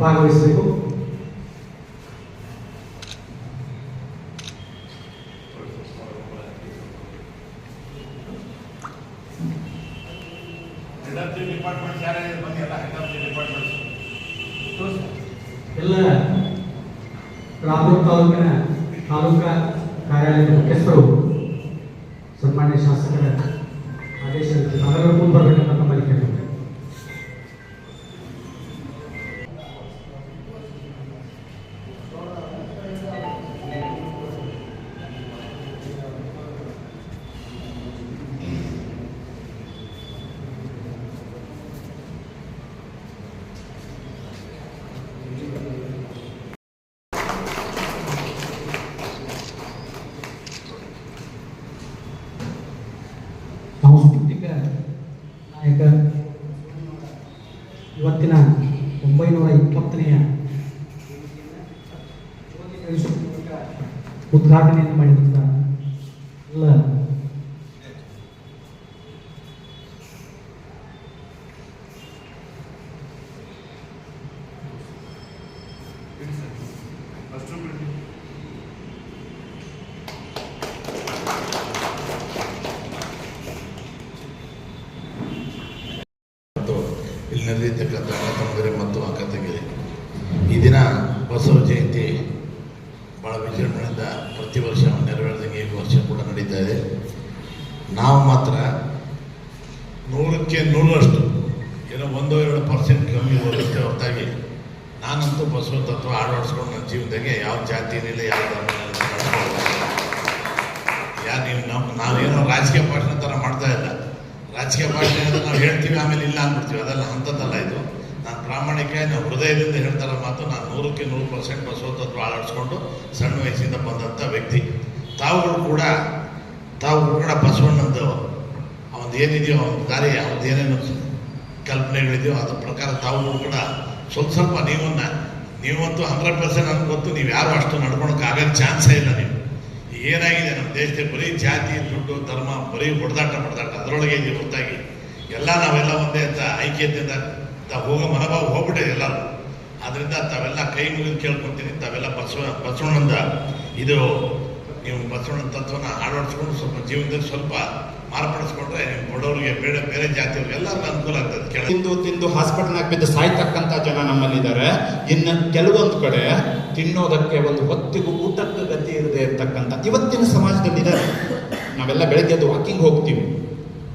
ಭಾಗವಹಿಸಬೇಕು. ಎಲ್ಲ ರಾಮೂರು ತಾಲೂಕಿನ ತಾಲೂಕಾ ಕಾರ್ಯಾಲಯದ ಮುಖ್ಯಸ್ಥರು ಸನ್ಮಾನ್ಯ ಶಾಸಕರ ತಾವೆಲ್ಲರೂ ಮುಂದೆ ಬರಬೇಕಂತ ನಮ್ಮಲ್ಲಿ ಕೇಳ್ತಾರೆ ಇವತ್ತಿನ ಒಂಬೈನೂರ ಇಪ್ಪತ್ತನೆಯ ಉದ್ಘಾಟನೆಯನ್ನು ಮಾಡಿದಂಥ ಎಲ್ಲ ಅಷ್ಟು ಮತ್ತು ಇಲ್ಲಿ ಇರ್ತಕ್ಕಂಥ ಅಣ್ಣ ಮತ್ತು ಅಕ್ಕ ತಂಗಿರಿ ಈ ದಿನ ಬಸವ ಜಯಂತಿ ಭಾಳ ವಿಜೃಂಭಣೆಯಿಂದ ಪ್ರತಿ ವರ್ಷ ನೆರವೇರಿದಂಗೆ ಈ ವರ್ಷ ಕೂಡ ನಡೀತಾ ಇದೆ. ನಾವು ಮಾತ್ರ ನೂರಕ್ಕೆ ನೂರರಷ್ಟು ಏನೋ ಒಂದು ಎರಡು ಪರ್ಸೆಂಟ್ ಕಮ್ಮಿ ಹೋಗುತ್ತೆ ಹೊರತಾಗಿ ನಾನಂತೂ ಬಸವ ತತ್ವ ಆಡಾಡಿಸ್ಕೊಂಡು ನನ್ನ ಜೀವನದಾಗೆ ಯಾವ ಜಾತಿ ಏನಿಲ್ಲ, ಯಾವ ಧರ್ಮ ಯಾ ನೀವು ನಮ್ಮ ನಾವೇನೋ ರಾಜಕೀಯ ಭಾಷಣ ಥರ ಮಾಡ್ತಾ ಇಲ್ಲ ರಾಜಕೀಯ ಪಾರ್ಟಿ ಅಂದ್ರೆ ನಾವು ಹೇಳ್ತೀವಿ, ಆಮೇಲೆ ಇಲ್ಲ ಅಂದ್ಬಿಡ್ತೀವಿ. ಅದೆಲ್ಲ ಅಂಥದ್ದಲ್ಲ ಇದು. ನಾನು ಪ್ರಾಮಾಣಿಕ ನಾವು ಹೃದಯದಿಂದ ಹೇಳ್ತಾರ ಮಾತು ನಾನು ನೂರಕ್ಕೆ ನೂರು ಪರ್ಸೆಂಟ್ ಬಸವತತ್ವ ಅಳವಡಿಸ್ಕೊಂಡು ಸಣ್ಣ ವಯಸ್ಸಿಂದ ಬಂದಂಥ ವ್ಯಕ್ತಿ. ತಾವುಗಳು ಕೂಡ ತಾವು ಕೂಡ ಬಸವಣ್ಣಂದು ಅವನದು ಏನಿದೆಯೋ ಅವನ ದಾರಿ ಅವ್ರದ್ದು ಏನೇನು ಕಲ್ಪನೆಗಳಿದೆಯೋ, ಅದ್ರ ಪ್ರಕಾರ ತಾವುಗಳು ಕೂಡ ಸ್ವಲ್ಪ ಸ್ವಲ್ಪ ನೀವನ್ನ, ನೀವಂತೂ ಹಂಡ್ರೆಡ್ ಪರ್ಸೆಂಟ್ ಅಂತ ಗೊತ್ತು ನೀವು ಯಾರು ಅಷ್ಟು ನಡ್ಕೊಳಕ್ಕೆ ಆಗೋ ಚಾನ್ಸೇ ಇಲ್ಲ ನೀವು. ಏನಾಗಿದೆ ನಮ್ಮ ದೇಶದಲ್ಲಿ ಬರೀ ಜಾತಿ, ದುಡ್ಡು, ಧರ್ಮ, ಬರೀ ಹೊಡೆದಾಟ ಹೊಡೆದಾಟ ಅದರೊಳಗೆ ಇದೆ ಹೊರತಾಗಿ ಎಲ್ಲ ನಾವೆಲ್ಲ ಒಂದೇ ಅಂತ ಐಕ್ಯತೆಯಿಂದ ಹೋಗೋ ಮನೋಭಾವ ಹೋಗ್ಬಿಟ್ಟಿದೆ ಎಲ್ಲರೂ. ಆದ್ರಿಂದ ತಾವೆಲ್ಲ ಕೈ ಮುಗಿದು ಕೇಳ್ಕೊತೀನಿ. ತಾವೆಲ್ಲ ಬಸವ, ಬಸವಣ್ಣಂದ ಇದು ನೀವು ಬಸವಣ್ಣನ ತತ್ವನ ಅಳವಡಿಸ್ಕೊಂಡು ಸ್ವಲ್ಪ ಜೀವನದಲ್ಲಿ ಸ್ವಲ್ಪ ಮಾರ್ಪಡಿಸ್ಕೊಂಡ್ರೆ ಬಡವರಿಗೆ ಬೇಡ, ಬೇರೆ ಜಾತಿಯವ್ರಿಗೆ ಎಲ್ಲರಿಗೂ ಅನುಕೂಲ ಆಗ್ತದೆ. ತಿಂದು ತಿಂದು ಹಾಸ್ಪಿಟಲ್ನಾಗ ಬಿದ್ದು ಸಾಯ್ತಕ್ಕಂಥ ಜನ ನಮ್ಮಲ್ಲಿದ್ದಾರೆ. ಇನ್ನು ಕೆಲವೊಂದು ಕಡೆ ತಿನ್ನೋದಕ್ಕೆ ಒಂದು ಹೊತ್ತಿಗೂ ಊಟಕ್ಕೆ ಗತಿ ಇರದೆ ಇರ್ತಕ್ಕಂಥ ಇವತ್ತಿನ ಸಮಾಜದಲ್ಲಿದ್ದಾರೆ ನಾವೆಲ್ಲ ಬೆಳಗ್ಗೆ ಅದು ವಾಕಿಂಗ್ ಹೋಗ್ತೀವಿ.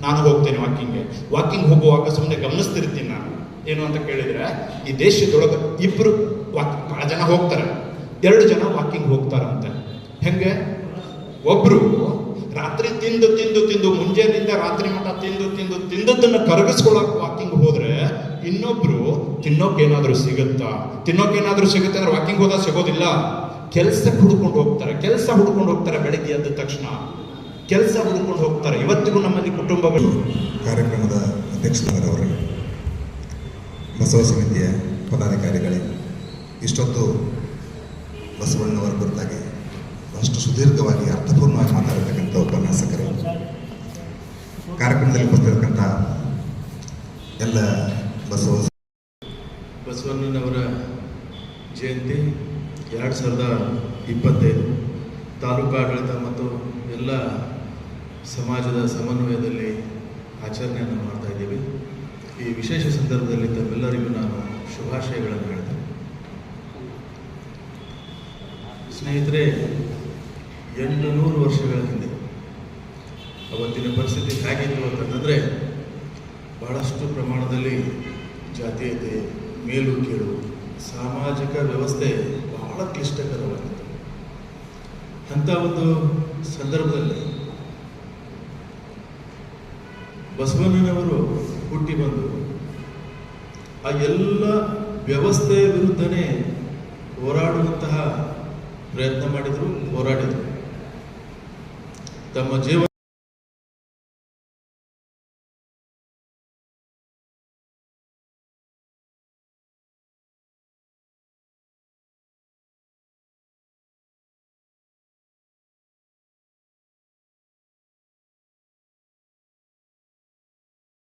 ನಾನು ಹೋಗ್ತೇನೆ ವಾಕಿಂಗ್ಗೆ. ವಾಕಿಂಗ್ ಹೋಗುವಾಗ ಸುಮ್ಮನೆ ಗಮನಿಸ್ತಿರ್ತೀನಿ ನಾನು. ಏನು ಅಂತ ಕೇಳಿದ್ರೆ, ಈ ದೇಶದೊಳಗೆ ಇಬ್ಬರು ವಾಕ್ ಭಾಳ ಜನ ಹೋಗ್ತಾರೆ. ಎರಡು ಜನ ವಾಕಿಂಗ್ ಹೋಗ್ತಾರಂತೆ. ಹೆಂಗೆ? ಒಬ್ರು ರಾತ್ರಿ ತಿಂದು ತಿಂದು ತಿಂದು, ಮುಂಜಾನೆಯಿಂದ ರಾತ್ರಿ ಮಠ ತಿಂದು ತಿಂದು ತಿಂದದ್ದನ್ನು ಕರಗಿಸ್ಕೊಳಕ್ ವಾಕಿಂಗ್ ಹೋದ್ರೆ ಇನ್ನೊಬ್ರು ತಿನ್ನೋಕೆ ಏನಾದರೂ ಸಿಗುತ್ತಾ? ತಿನ್ನೋಕೇನಾದ್ರೂ ಸಿಗುತ್ತೆ ಅಂದ್ರೆ ವಾಕಿಂಗ್ ಹೋದಾಗ ಸಿಗೋದಿಲ್ಲ. ಕೆಲಸ ಹುಡ್ಕೊಂಡು ಹೋಗ್ತಾರೆ. ಕೆಲಸ ಹುಡ್ಕೊಂಡು ಹೋಗ್ತಾರೆ ಬೆಳಗ್ಗೆ ಎದ್ದ ತಕ್ಷಣ. ಕೆಲಸ ಹುಡ್ಕೊಂಡು ಹೋಗ್ತಾರೆ. ಇವತ್ತಿಗೂ ನಮ್ಮಲ್ಲಿ ಕುಟುಂಬಗಳು. ಕಾರ್ಯಕ್ರಮದ ಅಧ್ಯಕ್ಷರವರು ಬಸವ ಸಮಿತಿಯ ಪದಾಧಿಕಾರಿಗಳೇ, ಇಷ್ಟೊತ್ತು ಬಸವಣ್ಣವರ ಕುರಿತಾಗಿ ಅಷ್ಟು ಸುದೀರ್ಘವಾಗಿ ಅರ್ಥಪೂರ್ಣವಾಗಿ ಮಾತಾಡತಕ್ಕಂಥ ಉಪನ್ಯಾಸಕರು, ಕಾರ್ಯಕ್ರಮದಲ್ಲಿ ಬರ್ತಿರ್ತಕ್ಕಂಥ ಎಲ್ಲ ಬಸವ ಬಸವಣ್ಣನವರ ಜಯಂತಿ ಎರಡು ಸಾವಿರದ ಇಪ್ಪತ್ತೈದು. ತಾಲೂಕು ಆಡಳಿತ ಮತ್ತು ಎಲ್ಲ ಸಮಾಜದ ಸಮನ್ವಯದಲ್ಲಿ ಆಚರಣೆಯನ್ನು ಮಾಡ್ತಾ ಇದ್ದೀವಿ. ಈ ವಿಶೇಷ ಸಂದರ್ಭದಲ್ಲಿ ತಮ್ಮೆಲ್ಲರಿಗೂ ನಾನು ಶುಭಾಶಯಗಳನ್ನು ಹೇಳ್ತೇನೆ. ಸ್ನೇಹಿತರೆ ಎಂಟು ನೂರು ವರ್ಷಗಳ ಹಿಂದೆ. ಅವತ್ತಿನ ಪರಿಸ್ಥಿತಿ ಹೇಗಿತ್ತು ಅಂತಂದರೆ ಬಹಳಷ್ಟು ಪ್ರಮಾಣದಲ್ಲಿ ಜಾತೀಯತೆ ಮೇಲು ಕೀಳು ಸಾಮಾಜಿಕ ವ್ಯವಸ್ಥೆ ಬಹಳ ಕ್ಲಿಷ್ಟಕರವಾಗಿತ್ತು. ಅಂಥ ಒಂದು ಸಂದರ್ಭದಲ್ಲಿ ಬಸವಣ್ಣನವರು ಹುಟ್ಟಿ ಬಂದು ಆ ಎಲ್ಲ ವ್ಯವಸ್ಥೆಯ ವಿರುದ್ಧನೇ ಹೋರಾಡುವಂತಹ ಪ್ರಯತ್ನ ಮಾಡಿದರು, ಹೋರಾಡಿದರು. ತಮ್ಮ ಜೀವನ